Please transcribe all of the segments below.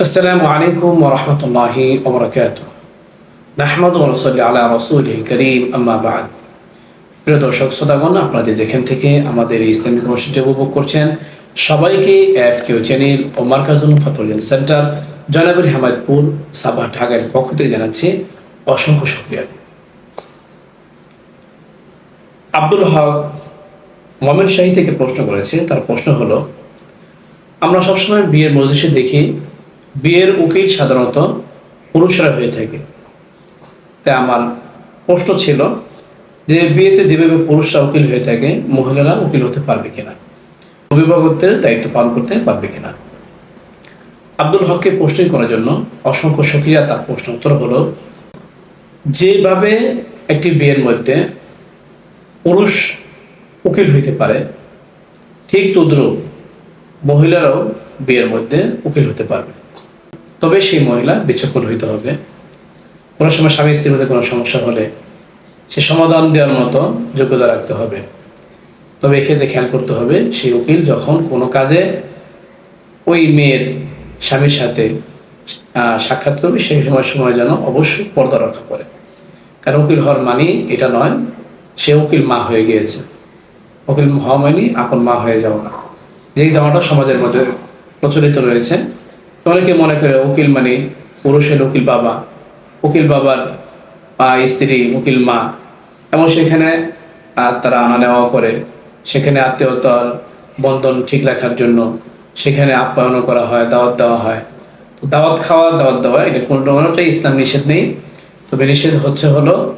السلام عليكم ورحمة الله وبركاته نحمد ونصلي على رسوله الكريم أما بعد প্রিয় দর্শক শ্রোতাগণ আপনাদের যেখান থেকে আমাদের এই ইসলামিক অনুষ্ঠানটি উপভোগ করছেন সবাইকে এফ কিউ চ্যানেল ও মার্কাজুল ফাতুল সেন্টার জয়নাবুর হামাদপুর সাবাহ ঢাকার পক্ষ থেকে জানাচ্ছি অসংখ্য শুক্রিয়া আব্দুল হক মোহাম্মদ শাহী থেকে প্রশ্ন করেছে তার প্রশ্ন হলো আমরা সবসময় বিয়ের মজলিসে দেখি বিয়ের উকিল সাধারণত পুরুষরা হয়ে থাকে। তাই আমার প্রশ্ন ছিল যে বিয়েতে যেভাবে পুরুষরা উকিল হয়ে থাকে, মহিলারা উকিল হতে পারবে কিনা? অভিভাবকদের দায়িত্ব পালন করতে পারবে কিনা? আব্দুল হককে প্রশ্ন করার জন্য অসংখ্য সক্রিয়া, তার প্রশ্ন উত্তর হলো, যেভাবে একটি বিয়ের মধ্যে পুরুষ উকিল হইতে পারে, ঠিক তদ্রুপ মহিলারাও বিয়ের মধ্যে উকিল হতে পারবে। তবে সেই মহিলা বিচক্ষণ হইতে হবে। কোনো সময় স্বামী স্ত্রীর মধ্যে কোনো সমস্যা হলে সে সমাধান দেওয়ার মতো যোগ্যতা রাখতে হবে। তবে এক্ষেত্রে খেয়াল করতে হবে, সেই উকিল যখন কোনো কাজে ওই মেয়ের স্বামীর সাথে সাক্ষাৎ করবে সেই সময় সময় যেন অবশ্যই পর্দা রক্ষা করে। কারণ উকিল হওয়ার মানে এটা নয়, সে উকিল মা হয়ে গিয়েছে। উকিল হওয়া মানে আপন মা হয়ে যাওয়া। না যেই ধারণাটা সমাজের মধ্যে প্রচলিত রয়েছে অনেকে মনে করে উকিল মানে পুরুষের উকিল বাবা। উকিল বাবার স্ত্রী, উকিল মা। এবং সেখানে তারা আনা নেওয়া করে। সেখানে আত্মীয়তার বন্ধন ঠিক রাখার জন্য সেখানে আপ্যায়নও করা হয়, দাওয়াত দেওয়া হয়। দাওয়াত খাওয়া, দাওয়াত দেওয়া, এটা কোনো কোনোটাই ইসলাম নিষেধ নেই। তবে নিষেধ হচ্ছে হলো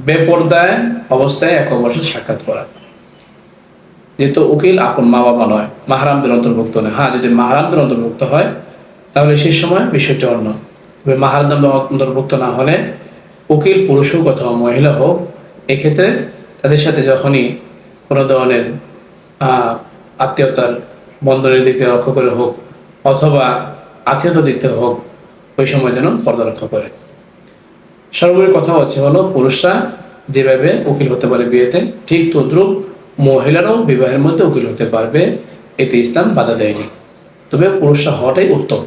বেপর্দায় অবস্থায় এক অবশ্যই সাক্ষাৎ করা। যেহেতু উকিল আপন মা বাবা নয়, মাহারামদের অন্তর্ভুক্ত নয়। হ্যাঁ যদি মাহারামদের অন্তর্ভুক্ত হয় তাহলে সেই সময় বিষয়টি অন্য। তবে মাহারামদের অন্তর্ভুক্ত না হলে উকিল পুরুষ হোক অথবা মহিলা হোক, এক্ষেত্রে তাদের সাথে যখনই কোনো ধরনের আত্মীয়তার বন্ধনের দিক লক্ষ্য করে হোক অথবা আত্মীয়তার দিক থেকে হোক, ওই সময় যেন পর্দা করে। সর্বোপরি কথা হচ্ছে হলো, পুরুষরা যেভাবে উকিল হতে পারে বিয়েতে, ঠিক তদ্রুপ মহিলারাও বিবাহের মধ্যে উকিল হতে পারবে, এতে ইসলাম বাধা দেয়নি। তবে পুরুষরা হওয়াটাই উত্তম।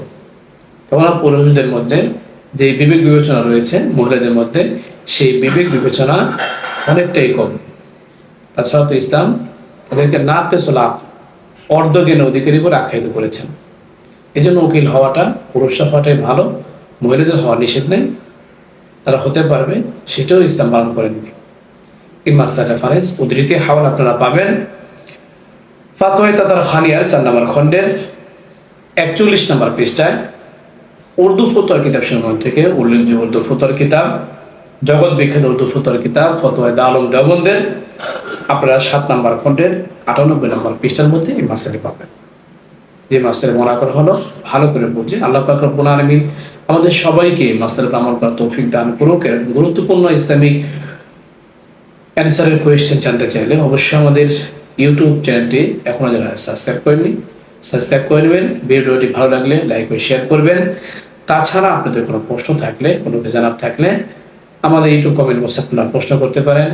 তখন পুরুষদের মধ্যে যে বিবেক বিবেচনা রয়েছে, মহিলাদের মধ্যে সেই বিবেক বিবেচনা অনেকটাই কম। তাছাড়া তো ইসলাম তাদেরকে নাটে সোলাপ, অর্ধজ্ঞান অধিকারী করে আখ্যায়িত করেছেন। এই জন্য উকিল হওয়াটা, পুরুষরা হওয়াটাই ভালো, মহিলাদের হওয়া নিষেধ নেই, তারা হতে পারবে, সেটাও ইসলাম পালন করেননি। এই মাসলা রেফারেন্স উদ্ধৃতি হাওয়াল আপনারা পাবেন। ফাতোয়াই তাদার খানিয়ার চার নম্বর খণ্ডের একচল্লিশ নম্বর পৃষ্ঠায়। উর্দু ফতোয়ার কিতাব সমূহ থেকে। উল্লেখযোগ্য উর্দু ফতোয়ার কিতাব, জগৎ বিখ্যাত উর্দু ফতোয়ার কিতাব, ফতোয়ায় আলম দেওবন্দের। আপনারা সাত নম্বর খণ্ডের আটানব্বই নম্বর পৃষ্ঠার মধ্যে এই মাসালি পাবেন। যে মাসের মনে করা হলো, ভালো করে বুঝে আল্লাহ পাক রব্বুল আলামিন আমাদের সবাইকে মাসের আমল করার তৌফিক দান করুক। গুরুত্বপূর্ণ ইসলামিক অ্যান্সারের কোয়েশ্চেন জানতে চাইলে অবশ্যই আমাদের ইউটিউব চ্যানেলটি এখনও যারা সাবস্ক্রাইব করেননি, সাবস্ক্রাইব করে নেবেন। ভিডিওটি ভালো লাগলে লাইক ও শেয়ার করবেন। তাছাড়া আপনাদের কোনো প্রশ্ন থাকলে, কোনো জানার থাকলে আমাদের ইউটিউব কমেন্ট বক্সে আপনারা প্রশ্ন করতে পারেন।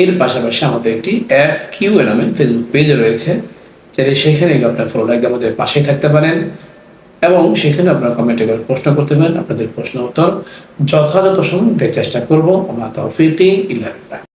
এর পাশাপাশি আমাদের একটি এফ কিউ এ নামে ফেসবুক পেজে রয়েছে। চাইলে সেখানে আপনার ফলো লাইক আমাদের পাশেই থাকতে পারেন এবং সেখানে আপনারা কমেন্টে করে প্রশ্ন করতে পারেন, আপনাদের প্রশ্ন উত্তর যথাযথ সময় চেষ্টা করব। আমার তৌফিকি ইল্লা